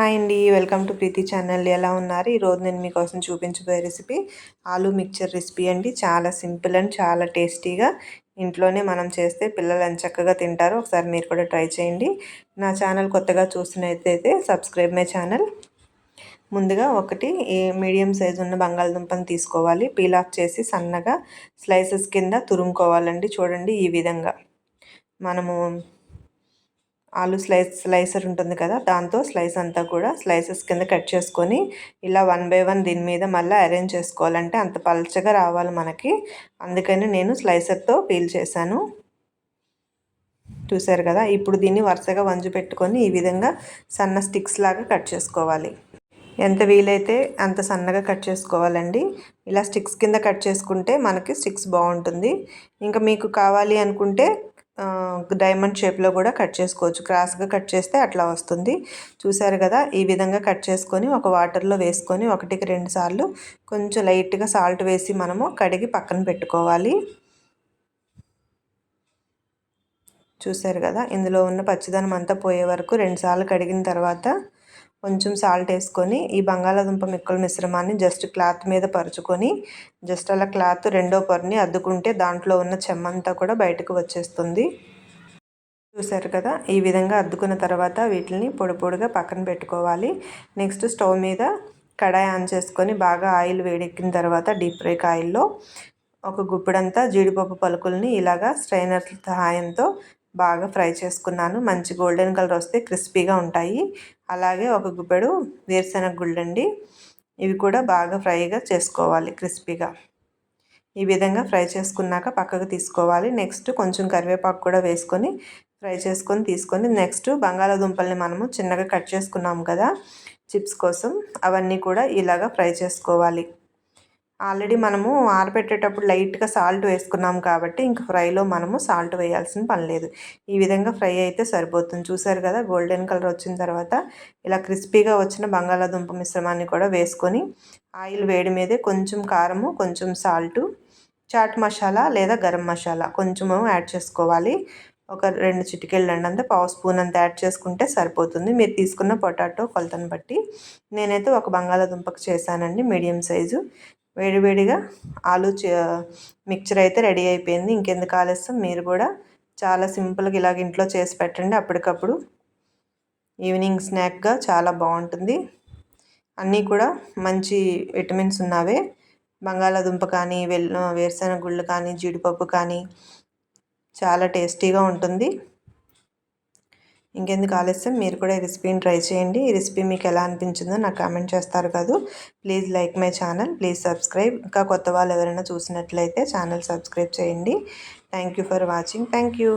Hi అండి welcome to Preethi channel. ఎలా ఉన్నారు? ఈరోజు నేను మీకోసం చూపించబోయే రెసిపీ ఆలూ మిక్చర్ రెసిపీ అండి. చాలా సింపుల్ అండ్ చాలా టేస్టీగా ఇంట్లోనే మనం చేస్తే పిల్లలు చక్కగా తింటారు ఒకసారి మీరు కూడా ట్రై చేయండి. నా ఛానల్ కొత్తగా చూసినట్టయితే సబ్స్క్రైబ్ మై ఛానల్. ముందుగా ఒకటి మీడియం సైజు ఉన్న బంగాళదుంపను తీసుకోవాలి. పీల్ ఆఫ్ చేసి సన్నగా స్లైసెస్ కింద తురుముకోవాలండి. చూడండి ఈ విధంగా. మనము ఆలు స్లైస్ స్లైసర్ ఉంటుంది కదా దాంతో స్లైస్ అంతా కూడా స్లైసెస్ కింద కట్ చేసుకొని ఇలా వన్ బై వన్ దీని మీద మళ్ళీ అరేంజ్ చేసుకోవాలంటే అంత పలచగా రావాలి మనకి. అందుకని నేను స్లైసర్తో పీల్ చేశాను. చూసారు కదా ఇప్పుడు దీన్ని వరుసగా వంజు పెట్టుకొని ఈ విధంగా సన్న స్టిక్స్ లాగా కట్ చేసుకోవాలి. ఎంత వీలైతే అంత సన్నగా కట్ చేసుకోవాలండి. ఇలా స్టిక్స్ కింద కట్ చేసుకుంటే మనకి స్టిక్స్ బాగుంటుంది. ఇంకా మీకు కావాలి అనుకుంటే డైమండ్ షేప్లో కూడా కట్ చేసుకోవచ్చు. క్రాస్గా కట్ చేస్తే అట్లా వస్తుంది. చూసారు కదా ఈ విధంగా కట్ చేసుకొని ఒక వాటర్లో వేసుకొని ఒకటికి రెండు సార్లు కొంచెం లైట్గా సాల్ట్ వేసి మనము కడిగి పక్కన పెట్టుకోవాలి. చూసారు కదా ఇందులో ఉన్న పచ్చిదనం అంతా పోయే వరకు రెండుసార్లు కడిగిన తర్వాత కొంచెం సాల్ట్ వేసుకొని ఈ బంగాళాదుంప మిక్కల మిశ్రమాన్ని జస్ట్ క్లాత్ మీద పరుచుకొని జస్ట్ అలా క్లాత్ రెండో పొరని అద్దుకుంటే దాంట్లో ఉన్న చెమ్మంతా కూడా బయటకు వచ్చేస్తుంది. చూసారు కదా ఈ విధంగా అద్దుకున్న తర్వాత వీటిని పొడి పొడిగా పక్కన పెట్టుకోవాలి. నెక్స్ట్ స్టవ్ మీద కడాయి ఆన్ చేసుకొని బాగా ఆయిల్ వేడెక్కిన తర్వాత డీప్ బ్రేక్ ఆయిల్లో ఒక గుప్పిడంతా జీడిపప్పు పలుకుల్ని ఇలాగా స్ట్రైనర్ సహాయంతో బాగా ఫ్రై చేసుకున్నాను. మంచి గోల్డెన్ కలర్ వస్తే క్రిస్పీగా ఉంటాయి. అలాగే ఒక గుప్పెడు వేరుశెనగ గుళ్ళండి. ఇవి కూడా బాగా ఫ్రైగా చేసుకోవాలి క్రిస్పీగా. ఈ విధంగా ఫ్రై చేసుకున్నాక పక్కకు తీసుకోవాలి. నెక్స్ట్ కొంచెం కరివేపాకు కూడా వేసుకొని ఫ్రై చేసుకొని తీసుకొని నెక్స్ట్ బంగాళాదుంపల్ని మనము చిన్నగా కట్ చేసుకున్నాము కదా చిప్స్ కోసం అవన్నీ కూడా ఇలాగా ఫ్రై చేసుకోవాలి. ఆల్రెడీ మనము ఆరబెట్టేటప్పుడు లైట్గా సాల్ట్ వేసుకున్నాం కాబట్టి ఇంక ఫ్రైలో మనము సాల్ట్ వేయాల్సిన పని లేదు. ఈ విధంగా ఫ్రై అయితే సరిపోతుంది. చూసారు కదా గోల్డెన్ కలర్ వచ్చిన తర్వాత ఇలా క్రిస్పీగా వచ్చిన బంగాళాదుంప మిశ్రమాన్ని కూడా వేసుకొని ఆయిల్ వేడి మీదే కొంచెం కారము కొంచెం సాల్టు చాట్ మసాలా లేదా గరం మసాలా కొంచెము యాడ్ చేసుకోవాలి. ఒక రెండు చిటికెళ్ళు అంతా పావు స్పూన్ అంత యాడ్ చేసుకుంటే సరిపోతుంది. మీరు తీసుకున్న పొటాటో కొలతను బట్టి నేనైతే ఒక బంగాళాదుంపకు చేశానండి మీడియం సైజు. వేడివేడిగా ఆలు మిక్చర్ అయితే రెడీ అయిపోయింది. ఇంకెందుకు ఆలస్యం? మీరు కూడా చాలా సింపుల్గా ఇలాగ ఇంట్లో చేసి పెట్టండి. అప్పటికప్పుడు ఈవినింగ్ స్నాక్గా చాలా బాగుంటుంది. అన్నీ కూడా మంచి విటమిన్స్ ఉన్నవే. బంగాళాదుంప కానీ వెల్ వేరుశెనగ గుళ్ళు కానీ జీడిపప్పు కానీ చాలా టేస్టీగా ఉంటుంది. ఇంకెందుకు ఆలస్యం? మీరు కూడా ఈ రెసిపీని ట్రై చేయండి. ఈ రెసిపీ మీకు ఎలా అనిపించిందో నాకు కామెంట్ చేస్తారు కాదు. Please like my channel. Please subscribe. ఇంకా కొత్త వాళ్ళు ఎవరైనా చూసినట్లయితే ఛానల్ సబ్స్క్రైబ్ చేయండి. Thank you for watching. Thank you.